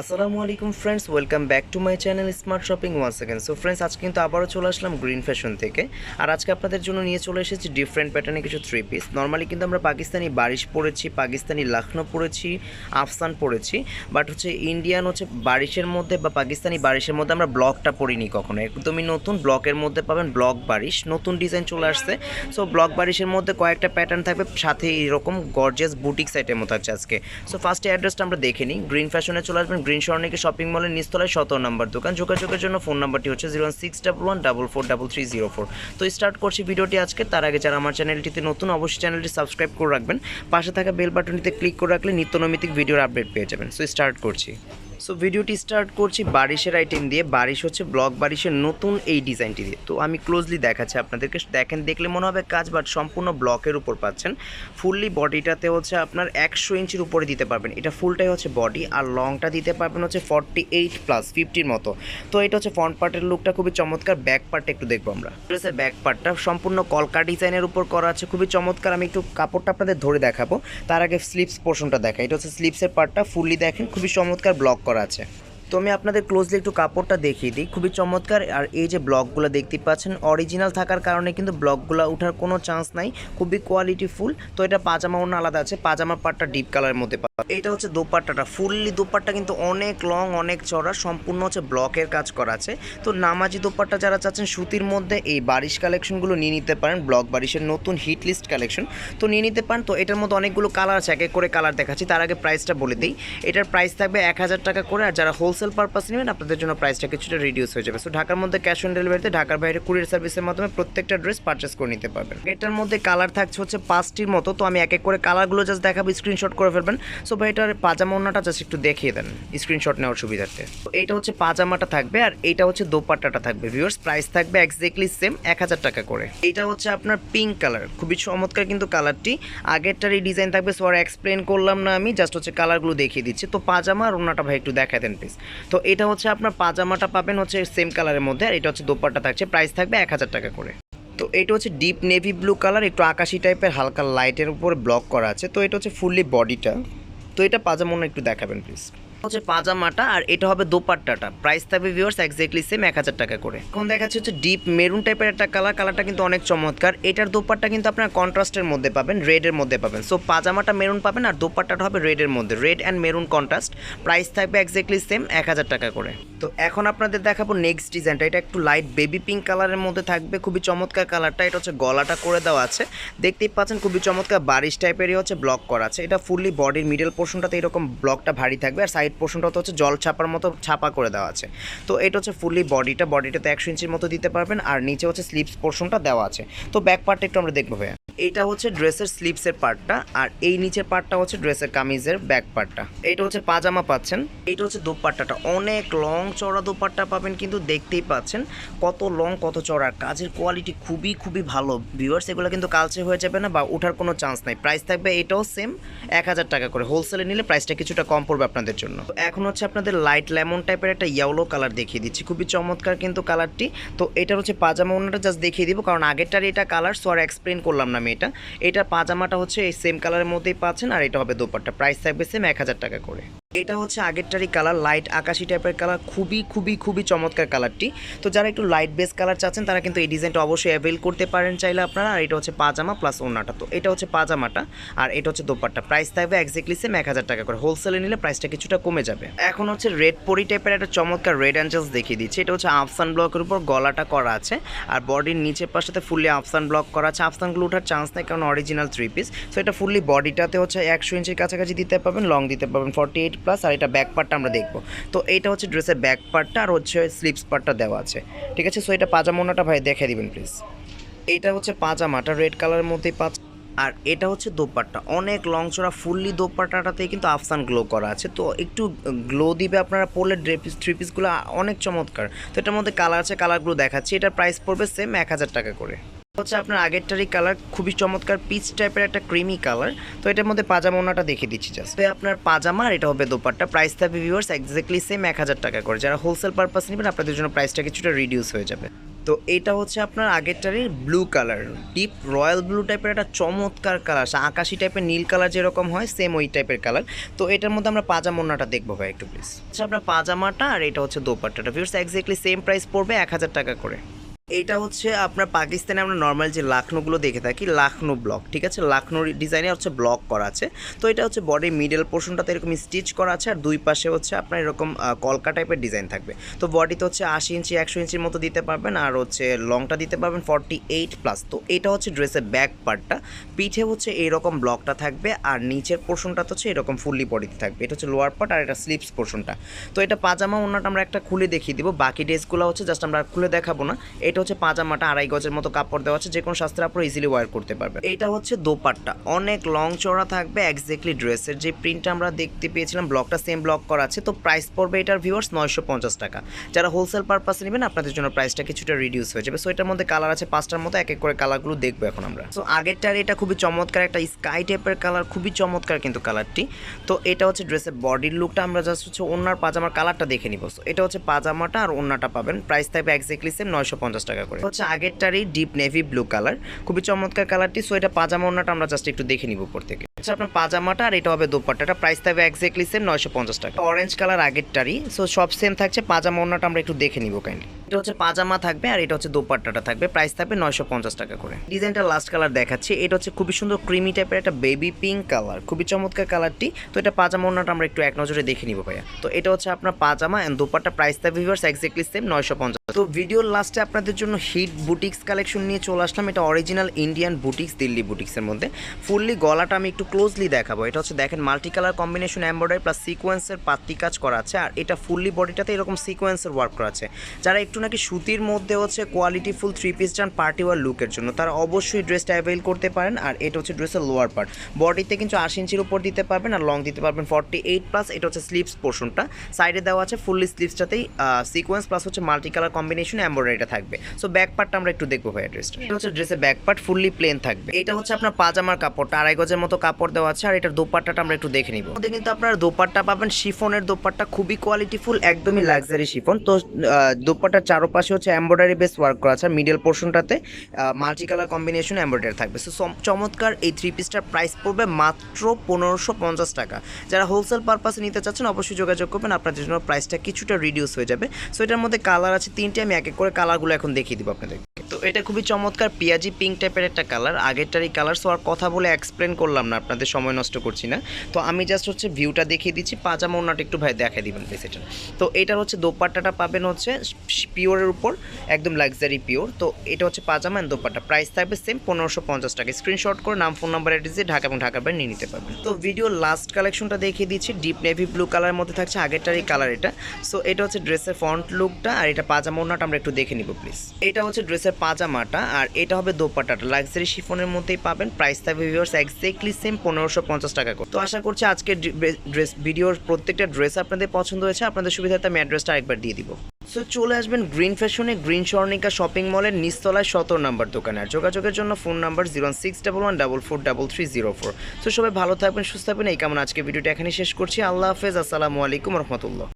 আসসালামু আলাইকুম friends welcome back to my channel smart shopping one second so friends আজকে কিন্তু আবারও চলে আসলাম গ্রিন ফ্যাশন থেকে। আর আজকে আপনাদের জন্য নিয়ে চলে এসেছি ডিফারেন্ট প্যাটার্নে কিছু থ্রি পিস নর্মালি কিন্তু আমরা পাকিস্তানি বারিশ পড়েছি পাকিস্তানি লাখনো পড়েছি আফসান পড়েছি বাট হচ্ছে ইন্ডিয়ান হচ্ছে বারিশের মধ্যে বা পাকিস্তানি বারিশের মধ্যে আমরা ব্লকটা পড়িনি কখনো। একদমই নতুন ব্লকের মধ্যে পাবেন ব্লক বারিশ। নতুন ডিজাইন চলে আসছে। সো ব্লক বারিশের মধ্যে কয়েকটা প্যাটার্ন থাকবে, সাথে এরকম গর্জিয়াস বুটিক সাইটের মতো থাকছে আজকে। সো ফার্স্টে অ্যাড্রেসটা আমরা দেখে নিই। গ্রিন ফ্যাশনে চলে আসবেন গ্রিন সরণিকে শপিং মলের নিস্তলায় সতেরো নম্বর দোকান। যোগাযোগের জন্য ফোন নাম্বারটি হচ্ছে zero one six double one double four double three zero four. তো স্টার্ট করছি ভিডিওটি আজকে। তার আগে যারা আমার চ্যানেলটিতে নতুন, অবশ্যই চ্যানেলটি সাবস্ক্রাইব করে রাখবেন। পাশে থাকা বেল বাটনটিতে ক্লিক করে রাখলে নিত্য নৈমিতিক ভিডিওর আপডেট পেয়ে যাবেন। সো স্টার্ট করছি। সো ভিডিওটি স্টার্ট করছি বারিশের আইটেম দিয়ে। বারিশ হচ্ছে ব্লক বারিশের নতুন এই ডিজাইনটি দিয়ে। তো আমি ক্লোজলি দেখাচ্ছি আপনাদেরকে। দেখেন, দেখলে মনে হবে কাজ বাট সম্পূর্ণ ব্লকের উপর পাচ্ছেন। ফুললি বডিটাতে হচ্ছে আপনার একশো ইঞ্চির উপরে দিতে পারবেন। এটা ফুলটাই হচ্ছে বডি আর লংটা দিতে পারবেন হচ্ছে ফর্টি এইট প্লাস ফিফটির মতো। তো এটা হচ্ছে ফ্রন্ট পার্টের লুকটা খুবই চমৎকার। ব্যাক পার্টটা একটু দেখব আমরা। ড্রেসের ব্যাক পার্টটা সম্পূর্ণ কলকা ডিজাইনের উপর করা আছে। খুবই চমৎকার। আমি একটু কাপড়টা আপনাদের ধরে দেখাবো। তার আগে স্লিপস পোর্শনটা দেখা এটা হচ্ছে স্লিপসের পার্টটা ফুললি দেখেন, খুবই চমৎকার ব্লক করা আছে। তো আমি আপনাদের ক্লোজলি একটু কাপড়টা দেখিয়ে দিই। খুবই চমৎকার। আর এই যে ব্লকগুলো দেখতে পাচ্ছেন অরিজিনাল থাকার কারণে কিন্তু ব্লকগুলো ওঠার কোনো চান্স নাই। খুবই কোয়ালিটি ফুল তো এটা পাজামা অন্য আলাদা আছে পাজামার পাটটা ডিপ কালারের মধ্যে এটা হচ্ছে দোপাট্টাটা। ফুললি দোপাট্টা কিন্তু অনেক লং অনেক চড়া সম্পূর্ণ হচ্ছে ব্লকের কাজ করা আছে। তো নামাজি দোপাট্টা যারা চাচ্ছেন, সুতির মধ্যে এই বারিশ কালেকশনগুলো নিয়ে নিতে পারেন। ব্লক বারিশের নতুন হিট লিস্ট কালেকশন তো নিয়ে নিতে পারেন। তো এটার মধ্যে অনেকগুলো কালার আছে, এক এক করে কালার দেখাচ্ছি। তার আগে প্রাইসটা বলে দিই। এটার প্রাইস থাকবে এক হাজার টাকা করে। আর যারা হোলসেল পারপাস নেবেন, আপনাদের জন্য প্রাইসটা কিছুটা রিডিউস হয়ে যাবে। সো ঢাকার মধ্যে ক্যাশ অন ডেলিভারিতে ঢাকার বাইরে কুরিয়ার সার্ভিসের মাধ্যমে প্রত্যেকটা ড্রেস পারচেস করে নিতে পারবেন। এটার মধ্যে কালার থাকছে হচ্ছে পাঁচটির মতো। তো আমি এক এক করে কালারগুলো জাস্ট দেখাবো স্ক্রিনশট করে ফেলবেন। সো ভাই, এটার পাজামা ওনাটা জাস্ট একটু দেখিয়ে দেন স্ক্রিনশট নেওয়ার সুবিধার্থে। তো এটা হচ্ছে পাজামাটা থাকবে আর এটা হচ্ছে দোপাট্টাটা থাকবে ভিউয়ার্স প্রাইস থাকবে এক্স্যাক্টলি সেম এক হাজার টাকা করে। এইটা হচ্ছে আপনার পিঙ্ক কালার খুবই চমৎকার কিন্তু কালারটি আগেরটার এই ডিজাইন থাকবে সো আর এক্সপ্লেন করলাম না আমি জাস্ট হচ্ছে কালারগুলো দেখিয়ে দিচ্ছি। তো পাজামা আর ওনাটা ভাই একটু দেখায় দেন প্লিজ তো এটা হচ্ছে আপনার পাজামাটা পাবেন হচ্ছে সেম কালারের মধ্যে, আর এটা হচ্ছে দোপাট্টা থাকছে। প্রাইস থাকবে এক হাজার টাকা করে। তো এটা হচ্ছে ডিপ নেভি ব্লু কালার একটু আকাশি টাইপের হালকা লাইটের উপর ব্লক করা আছে। তো এটা হচ্ছে ফুললি বডিটা তো এটা পাজামা একটু দেখাবেন প্লিজ হচ্ছে পাজামাটা আর এটা হবে দোপাট্টাটা। প্রাইস থাকবে ভিউয়ার্স এক্স্যাক্টলি সেম এক হাজার টাকা করে। এখন দেখাচ্ছে হচ্ছে ডিপ মেরুন টাইপের একটা কালার কালারটা কিন্তু অনেক চমৎকার। এটার দোপাট্টা কিন্তু আপনার কন্ট্রাস্টের মধ্যে পাবেন রেডের মধ্যে পাবেন। সো পাজামাটা মেরুন পাবেন আর দোপাট্টাটা হবে রেডের মধ্যে। Red and maroon contrast price থাকবে এক্স্যাক্টলি সেম এক হাজার টাকা করে। তো এখন আপনাদের দেখাবো নেক্সট ডিজাইনটা এটা একটু লাইট বেবি পিঙ্ক কালারের মধ্যে থাকবে, খুবই চমৎকার কালারটা এটা হচ্ছে গলাটা করে দেওয়া আছে। দেখতেই পাচ্ছেন খুবই চমৎকার বারিশ টাইপেরই হচ্ছে ব্লক করা আছে। এটা ফুললি বডির মিডল পোর্শনটাতে এরকম ব্লকটা ভারী থাকবে আর সাইড পোর্শনটাতে হচ্ছে জল ছাপার মতো ছাপা করে দেওয়া আছে। তো এটা হচ্ছে ফুললি বডিটা বডিটাতে একশো ইঞ্চির মতো দিতে পারবেন, আর নিচে হচ্ছে স্লিপস পোর্শনটা দেওয়া আছে। তো ব্যাক পার্টটা একটু আমরা দেখব ভাইয়া। এইটা হচ্ছে ড্রেসের স্লিপসের পার্টটা আর এই নিচের পার্টটা হচ্ছে ড্রেসের কামিজের ব্যাক পার্টটা এইটা হচ্ছে পাজামা পাচ্ছেন এইটা হচ্ছে দোপাট্টাটা। অনেক লং চড়া দোপাট্টা পাবেন কিন্তু দেখতেই পাচ্ছেন কত লং কত চড়া কাজের কোয়ালিটি খুবই খুবই ভালো। ভিউয়ার্স এগুলো কিন্তু কালচে হয়ে যাবে না বা ওঠার কোনো চান্স নাই। প্রাইস থাকবে এটাও সেম এক হাজার টাকা করে। হোলসেলে নিলে প্রাইসটা কিছুটা কম পড়বে আপনাদের জন্য। এখন হচ্ছে আপনাদের লাইট লেমন টাইপের একটা ইয়েলো কালার দেখিয়ে দিচ্ছি। খুবই চমৎকার কিন্তু কালারটি তো এটার হচ্ছে পাজামা ওনাটা জাস্ট দেখিয়ে দিব, কারণ আগেরটার এটা কালার সো আর এক্সপ্লেন করলাম না। আমি এটা। এটা পাজামাটা হচ্ছে এই সেম কালারের মধ্যেই পাচ্ছেন আর এটা হবে দোপাট্টা। প্রাইস থাকবে সেম এক হাজার টাকা করে। এটা হচ্ছে আগেরটারই কালার লাইট আকাশি টাইপের কালার খুবই খুবই খুবই চমৎকার কালারটি তো যারা একটু লাইট বেস কালার চাচ্ছেন, তারা কিন্তু এই ডিজাইনটা অবশ্যই অ্যাভেল করতে পারেন চাইলে আপনারা। আর এটা হচ্ছে পাজামা প্লাস ওনাটা তো এটা হচ্ছে পাজামাটা, আর এটা হচ্ছে দোপাট্টা। প্রাইস থাকবে এক্স্যাক্টলি সেম এক হাজার টাকা করে। হোলসেলে নিলে প্রাইসটা কিছুটা কমে যাবে। এখন হচ্ছে রেড পরি টাইপের একটা চমৎকার রেড অ্যাঞ্জেলস দেখিয়ে দিচ্ছে। এটা হচ্ছে আফসান ব্লকের উপর গলাটা করা আছে, আর বডির নিচের পাশাতে ফুললি আফসান ব্লক করা আছে। আফসানগুলো ওঠার চান্স নেই, কারণ অরিজিনাল থ্রি পিস সো এটা ফুললি বডিটাতে হচ্ছে একশো ইঞ্চির কাছাকাছি দিতে পারবেন লং দিতে পারবেন। ফর্টি এইট প্লাস আর এটা ব্যাক পার্টটা আমরা দেখব। তো এইটা হচ্ছে ড্রেসের ব্যাক পার্টটা আর হচ্ছে স্লিপস পার্টটা দেওয়া আছে। ঠিক আছে? সো এটা পাজামোনাটা ভাই দেখে দিবেন প্লিজ এইটা হচ্ছে পাজামাটা রেড কালারের মধ্যেই পাঁচ আর এটা হচ্ছে দোপাট্টা। অনেক লং চড়া ফুললি দোপাট্টাটাতেই কিন্তু আফসান গ্লো করা আছে। তো একটু গ্লো দিবে আপনারা পরলে ড্রেপিস থ্রি পিসগুলো অনেক চমৎকার। তো এটার মধ্যে কালার আছে কালারগুলো দেখাচ্ছি। এটার প্রাইস পড়বে সেম এক হাজার টাকা করে। হচ্ছে আপনার আগেরটারই কালার খুবই চমৎকার পিচ টাইপের একটা ক্রিমি কালার তো এটার মধ্যে পাজামা ওনাটা দেখে দিচ্ছি জাস্ট আপনার পাজামা আর এটা হবে দোপাট্টা। প্রাইস থাকবে ভিউয়ার্স এক্স্যাক্টলি সেম এক হাজার টাকা করে। যারা হোলসেল পারপাস নেবেন, আপনাদের জন্য প্রাইসটা কিছুটা রিডিউস হয়ে যাবে। তো এটা হচ্ছে আপনার আগেরটারই blue colour deep royal blue টাইপের একটা চমৎকার কালার আকাশি টাইপের নীল কালার যেরকম হয় সেম ওই টাইপের কালার তো এটার মধ্যে আমরা পাজামোনাটা দেখব ভাই একটু প্লিজ আচ্ছা আপনার পাজামাটা আর এটা হচ্ছে দোপাট্টাটা। ভিউর্স এক্স্যাক্টলি সেম প্রাইস পড়বে এক হাজার টাকা করে। এইটা হচ্ছে আপনার পাকিস্তানে আমরা নর্মাল যে লাখনোগুলো দেখে থাকি, লাখনো ব্লক ঠিক আছে? লাখনোর ডিজাইনে হচ্ছে ব্লক করা আছে। তো এটা হচ্ছে বডির মিডল পোর্শনটাতে এরকম স্টিচ করা আছে, আর দুই পাশে হচ্ছে আপনার এরকম কলকা টাইপের ডিজাইন থাকবে। তো বডিতে হচ্ছে আশি ইঞ্চি, একশো ইঞ্চির মতো দিতে পারবেন, আর হচ্ছে লংটা দিতে পারবেন ফর্টি এইট প্লাস তো এটা হচ্ছে ড্রেসের ব্যাক পার্টটা পিঠে হচ্ছে এইরকম ব্লকটা থাকবে, আর নিচের পোর্শনটা তো হচ্ছে এরকম ফুললি বডিতে থাকবে। এটা হচ্ছে লোয়ার পার্ট আর এটা স্লিপস পোর্শনটা তো এটা পাজামা ওনাটা আমরা একটা খুলে দেখিয়ে দিব। বাকি ড্রেসগুলো হচ্ছে জাস্ট আমরা খুলে দেখাবো না। এটা হচ্ছে পাজামাটা আড়াই গজের মতো কাপড় দেওয়া আছে যে কোনো শাস্ত্রে আপনারা ইজিলি ওয়ার করতে পারবে এটা হচ্ছে দোপাট্টা। অনেক লং চড়া থাকবে এক্স্যাক্টলি ড্রেসের যে প্রিন্টটা আমরা দেখতে পেয়েছিলাম ব্লকটা সেম ব্লক করা আছে। তো প্রাইস পড়বে এটার ভিউয়ার্স নয়শো পঞ্চাশ টাকা। যারা হোলসেল পারপাসে নেবেন আপনাদের জন্য প্রাইসটা কিছুটা রিডিউস হয়ে যাবে। সো এটার মধ্যে কালার আছে পাঁচটার মতো এক এক করে কালারগুলো দেখব এখন আমরা। সো আগেরটার এটা খুবই চমৎকার একটা স্কাই টাইপের কালার খুবই চমৎকার কিন্তু কালারটি তো এটা হচ্ছে ড্রেসের বডির লুকটা আমরা জাস্ট হচ্ছে ওনার পাজামার কালারটা দেখে নিব। So, এটা হচ্ছে পাজামাটা আর ওনাটা পাবেন। প্রাইস থাকবে এক্স্যাক্টলি সেম নয়শো পঞ্চাশ টাকা। করে। হচ্ছে আগেরটারই ডিপ নেভি ব্লু কালার খুবই চমৎকার কালারটি সো এটা পাজামা ওনাটা আমরা জাস্ট একটু দেখে নিব উপর থেকে। আচ্ছা আপনার পাজামাটা আর এটা হবে দোপাট্টাটা প্রাইস থাকবে এক্স্যাক্টলি সেম নয়শো পঞ্চাশ টাকা। অরেঞ্জ কালার আগেরটারই সো সব সেম থাকছে। পাজামা ওনাটা আমরা একটু দেখে নিব কাইন্ডলি এটা হচ্ছে পাজামা থাকবে আর এটা হচ্ছে দোপাট্টাটা থাকবে। প্রাইস থাকবে নয়শো পঞ্চাশ টাকা করে। ডিজাইনটা লাস্ট কালার দেখাচ্ছি। এটা হচ্ছে খুবই সুন্দর ক্রিমি টাইপের একটা বেবি পিঙ্ক কালার খুবই চমৎকার কালারটি তো এটা পাজামা ওনাটা আমরা একটু এক নজরে দেখে নিব ভাইয়া। তো এটা হচ্ছে আপনার পাজামা অ্যান্ড দোপাট্টা। প্রাইস থাকবে ভিভার্স এক্স্যাক্টলি সেম নয়শো পঞ্চাশ। তো ভিডিওর লাস্টে আপনাদের জন্য হিট বুটিক্স কালেকশন নিয়ে চলে আসলাম। এটা অরিজিনাল ইন্ডিয়ান বুটিক্স দিল্লি বুটিক্সের মধ্যে। ফুললি গলাটা আমি একটু ক্লোজলি দেখাবো। এটা হচ্ছে দেখেন multi colour combination embroidery plus সিকোয়েন্সের পাত্তি কাজ করা আছে, আর এটা ফুললি বডিটাতে এরকম সিকোয়েন্সের ওয়ার্ক করা আছে। যারা একটু নাকি সুতির মধ্যে হচ্ছে কোয়ালিটি ফুল থ্রি পিস চান পার্টি ওয়ার লুকের জন্য, তারা অবশ্যই ড্রেসটা অ্যাভেল করতে পারেন, আর এটা হচ্ছে ড্রেসের লোয়ার পার্ট বডিতে কিন্তু আশি ইঞ্চির উপর দিতে পারবেন, আর লং দিতে পারবেন ফর্টি এইট প্লাস এটা হচ্ছে স্লিপস পোর্শনটা সাইডে দেওয়া আছে ফুললি স্লিপসটাতেই সিকোয়েন্স প্লাস হচ্ছে মাল্টি কালার কম্বিনেশন এমব্রয়ডারিটা থাকবে। সো ব্যাক পার্টটা আমরা একটু দেখব ভাই ড্রেসটা এটা হচ্ছে ড্রেসের ব্যাক পার্ট ফুললি প্লেন থাকবে। এটা হচ্ছে আপনার পাজামার কাপড়টা, আড়াই গজের মতো কাপড় দেওয়া আছে, আর এটার দোপাট্টাটা আমরা একটু দেখে নিব। কিন্তু আপনার দোপাট্টা পাবেন, শিফনের দোপাট্টা খুবই কোয়ালিটিফুল একদমই লাক্সারি শিফন। তো দোপাট্টার চারপাশে হচ্ছে এমব্রয়ডারি বেস ওয়ার্ক করা আছে মিডল পোর্শনটাতে মাল্টি কালার কম্বিনেশন এমব্রয়ডারি থাকবে। সো চমৎকার এই থ্রি পিসটার প্রাইস পড়বে মাত্র পনেরোশো পঞ্চাশ টাকা। যারা হোলসেল পারপাসে নিতে চাচ্ছেন, অবশ্যই যোগাযোগ করবেন, আপনাদের জন্য প্রাইসটা কিছুটা রিডিউস হয়ে যাবে। সো এটার মধ্যে কালার আছে তিনটে, আমি এক এক করে কালারগুলো এখন দেখিয়ে দিব আপনাদের। তো এটা খুবই চমৎকার পিয়াজি পিঙ্ক টাইপের একটা কালার আগেরটারই কালার সো আর কথা বলে এক্সপ্লেন করলাম না, আপনাদের সময় নষ্ট করছি না। তো আমি জাস্ট হচ্ছে ভিউটা দেখিয়ে দিচ্ছি, পাজামা ওনাটা একটু ভাই দেখাই দিবেন প্লিজ এটা। তো এটার হচ্ছে দোপাট্টাটা পাবেন হচ্ছে পিওরের উপর, একদম লাক্সারি পিওর তো এটা হচ্ছে পাজামা অ্যান্ড দোপাট্টা। প্রাইস থাকবে সেম পনেরোশো পঞ্চাশ টাকা। স্ক্রিনশট করে নাম ফোন নাম্বার অ্যাড্রেস দিয়ে ঢাকা এবং ঢাকার বাইরে নিয়ে নিতে পারবেন। তো ভিডিও লাস্ট কালেকশনটা দেখিয়ে দিচ্ছি। ডিপ নেভি ব্লু কালারের মধ্যে থাকছে আগেরটারই কালার এটা। সো এটা হচ্ছে ড্রেসের ফ্রন্ট লুকটা আর এটা পাজামা ওনাটা আমরা একটু দেখে নিব প্লিজ এটা হচ্ছে ড্রেসের পাজামাটা, আর এটা হবে দোপাট্টাটা। লাক্সারি শিফনের মধ্যেই পাবেন। প্রাইস থাকবে ভিউয়ার্স এক্স্যাক্টলি সেম পনেরোশো পঞ্চাশ টাকা করে। তো আশা করছি আজকের ড্রেস, ভিডিওর প্রত্যেকটা ড্রেস আপনাদের পছন্দ হয়েছে। আপনাদের সুবিধার্থে আমি অ্যাড্রেসটা আরেকবার দিয়ে দিব। সো চলে আসবেন গ্রিন ফ্যাশনে, গ্রিন স্বর্ণিকা শপিং মলের নিচতলায় সতেরো নাম্বার দোকানে। আর যোগাযোগের জন্য phone number zero six double one double four double three zero four so সবাই ভালো থাকবেন, সুস্থ থাকবেন। এই কেমন আজকে ভিডিওটা এখানে শেষ করছি। আল্লাহ হাফেজ। আসসালামু আলাইকুম রহমতুল্লাহ।